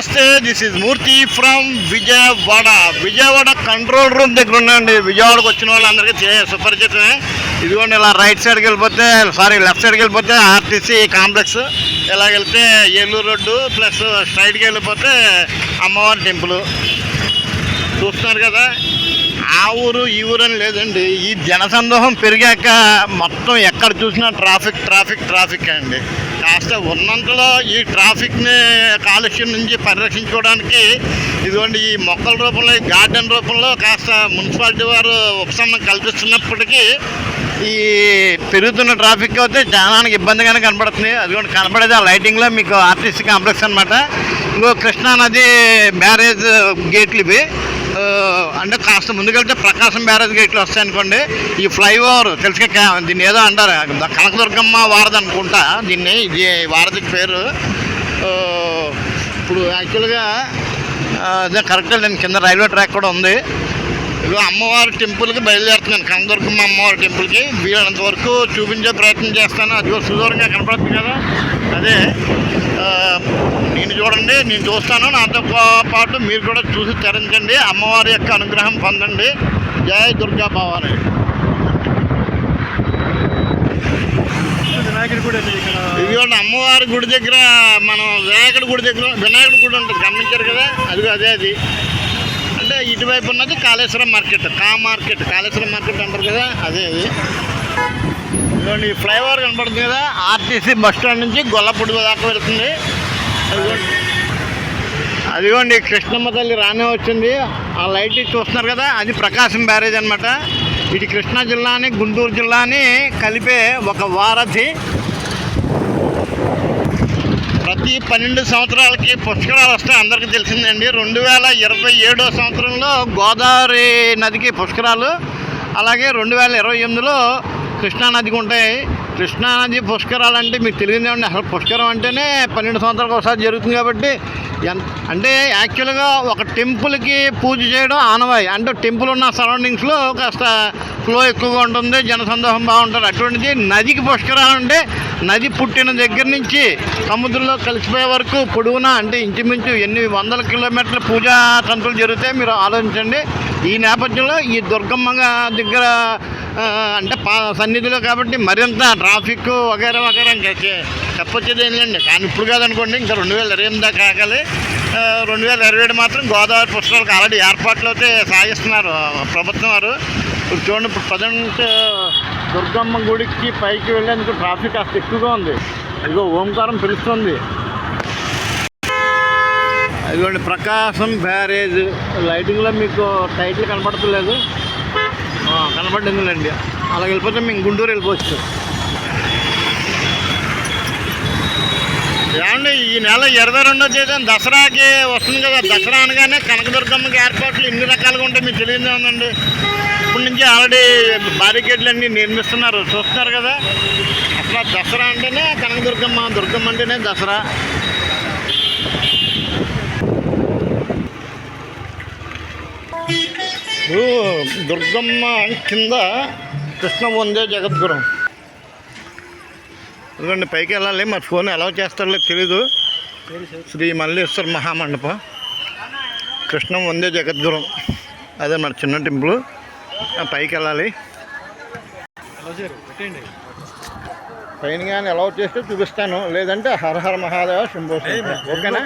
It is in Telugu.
నమస్తే this is Murthy from Vijayawada Vijayawada control room దగ్గర ఉన్నాయండి విజయవాడకు వచ్చిన వాళ్ళందరికీ సుపరిచితమే. ఇదిగోండి ఇలా రైట్ సైడ్కి వెళ్ళిపోతే సారీ లెఫ్ట్ సైడ్కి వెళ్ళిపోతే ఆర్టీసీ కాంప్లెక్స్ ఇలా వెళ్తే ఏలూరు రోడ్డు ప్లస్ స్ట్రైట్కి వెళ్ళిపోతే అమ్మవారి టెంపుల్. చూస్తున్నారు కదా ఆ ఊరు ఈ ఊరు అని లేదండి. ఈ జనసందోహం పెరిగాక మొత్తం ఎక్కడ చూసినా ట్రాఫిక్ ట్రాఫిక్ ట్రాఫిక్ అండి. కాస్త ఉన్నంతలో ఈ ట్రాఫిక్ని కాలుష్యం నుంచి పరిరక్షించుకోవడానికి ఇదిగోండి ఈ మొక్కల రూపంలో ఈ గార్డెన్ రూపంలో కాస్త మున్సిపాలిటీ వారు ఉపశమనం కల్పిస్తున్నప్పటికీ ఈ పెరుగుతున్న ట్రాఫిక్ అయితే జనానికి ఇబ్బందిగానే కనబడుతుంది. అదిగోండి కనబడేది ఆ లైటింగ్లో మీకు ఆర్టీసీ కాంప్లెక్స్ అనమాట ఇంకో కృష్ణా నది బ్యారేజ్ గేట్లు ఇవి. అంటే కాస్త ముందుకెళ్తే ప్రకాశం బ్యారేజ్ గేట్లు వస్తాయి అనుకోండి. ఈ ఫ్లైఓవర్ తెలుసు దీన్ని ఏదో అంటారు. కనకదుర్గమ్మ వారధి అనుకుంటా దీన్ని. ఇది వారధికి పేరు. ఇప్పుడు యాక్చువల్గా అదే కరెక్ట్గా నేను కింద రైల్వే ట్రాక్ కూడా ఉంది. ఇదిగో అమ్మవారి టెంపుల్కి బయలుదేరుతున్నాను. కనదుర్గమ్మ అమ్మవారి టెంపుల్కి. వీలైనంత వరకు చూపించే ప్రయత్నం చేస్తాను. అదిగో సుదూరంగా కనపడుతుంది కదా? అదే నేను చూడండి నేను చూస్తాను. నాతో పాటు మీరు కూడా చూసి తరించండి. అమ్మవారి యొక్క అనుగ్రహం పొందండి. జయ దుర్గా భవాని. ఇదిగోండి అమ్మవారి గుడి దగ్గర మనం వినాయకుడి గుడి దగ్గర వినాయకుడి గుడి ఉంటుంది. గమనించారు కదా? అదిగో అదే అది. అంటే ఇటువైపు ఉన్నది కాళేశ్వరం మార్కెట్. కా మార్కెట్. కాళేశ్వరం మార్కెట్ అంటారు కదా అదే అది. ఇదిగోండి ఈ ఫ్లైఓవర్ కనపడుతుంది కదా ఆర్టీసీ బస్ స్టాండ్ నుంచి గొల్లపూడి దాకా వెళ్తుంది. అదిగోండి అదిగోండి కృష్ణమ్మ తల్లి రానే వచ్చింది. ఆ లైట్ చూస్తున్నారు కదా అది ప్రకాశం బ్యారేజ్ అనమాట ఇది కృష్ణా జిల్లాని గుంటూరు జిల్లాని కలిపే ఒక వారధి. ప్రతి పన్నెండు సంవత్సరాలకి పుష్కరాలు వస్తాయి. అందరికీ తెలిసిందండి. రెండు వేల ఇరవై ఏడో సంవత్సరంలో గోదావరి నదికి పుష్కరాలు అలాగే రెండు వేల ఇరవై ఎనిమిదిలో కృష్ణా నదికి ఉంటాయి. కృష్ణానది పుష్కరాలు అంటే మీకు తెలియదేమండి అసలు పుష్కరం అంటేనే పన్నెండు సంవత్సరాలకు ఒకసారి జరుగుతుంది కాబట్టి ఎంత అంటే యాక్చువల్గా ఒక టెంపుల్కి పూజ చేయడం ఆనవాయి. అంటే టెంపుల్ ఉన్న సరౌండింగ్స్లో కాస్త ఫ్లో ఎక్కువగా ఉంటుంది జనసందోహం బాగుంటుంది. అటువంటిది నదికి పుష్కరాలు అంటే నది పుట్టిన దగ్గర నుంచి సముద్రంలో కలిసిపోయే వరకు పొడవునా అంటే ఇంచుమించు ఎన్ని వందల కిలోమీటర్ల పూజా తంతులు జరుగుతాయి మీరు ఆలోచించండి. ఈ నేపథ్యంలో ఈ దుర్గమ్మ దగ్గర అంటే సన్నిధిలో కాబట్టి మరింత ట్రాఫిక్ వగేరా వగేరా ఇంకా చెప్పొచ్చేది ఏంటండి కానీ ఇప్పుడు కాదనుకోండి ఇంకా రెండు వేల ఇరవై ఎనిమిది దాకా ఆగాలి. రెండు వేల ఇరవై ఏడు మాత్రం గోదావరి పుస్తకాలకు ఆల్రెడీ ఏర్పాట్లు అయితే సాగిస్తున్నారు ప్రభుత్వం వారు. ఇప్పుడు చూడండి ఇప్పుడు ప్రజెంట్ దుర్గమ్మ గుడికి పైకి వెళ్ళేందుకు ట్రాఫిక్ కాస్త ఎక్కువగా ఉంది. ఇదిగో ఓంకారం పిలుస్తుంది. ఇదిగోండి ప్రకాశం బ్యారేజ్. లైటింగ్లో మీకు టైటిల్ కనపడతలేదు. ఆ, కనపడిందిలేండి. అలా వెళ్ళిపోతే మేము గుంటూరు వెళ్ళిపోవచ్చు. ఏమండి ఈ నెల ఇరవై రెండో తేదీ దసరాకి వస్తుంది కదా దసరా అనగానే కనకదుర్గమ్మకి ఏర్పాట్లు ఇన్ని రకాలుగా ఉంటాయి మీకు తెలియదే ఉందండి ఇప్పటి నుంచి ఆల్రెడీ బ్యారికేడ్లు అన్నీ నిర్మిస్తున్నారు చూస్తున్నారు కదా? అసలు దసరా అంటేనే కనకదుర్గమ్మ దుర్గమ్మ అంటేనే దసరా. దుర్గమ్మ కింద కృష్ణ వందే జగద్గురం. ఎందుకంటే పైకి వెళ్ళాలి మరి ఫోన్ ఎలా చేస్తారో తెలీదు. శ్రీ మల్లేశ్వర మహామండపం. కృష్ణం వందే జగద్గురం. అదే మన చిన్న టెంపుల్. పైకి వెళ్ళాలి. పైన కానీ ఎలా చేస్తే చూపిస్తాను. లేదంటే హర హర మహాదేవ శంభో. ఓకేనా?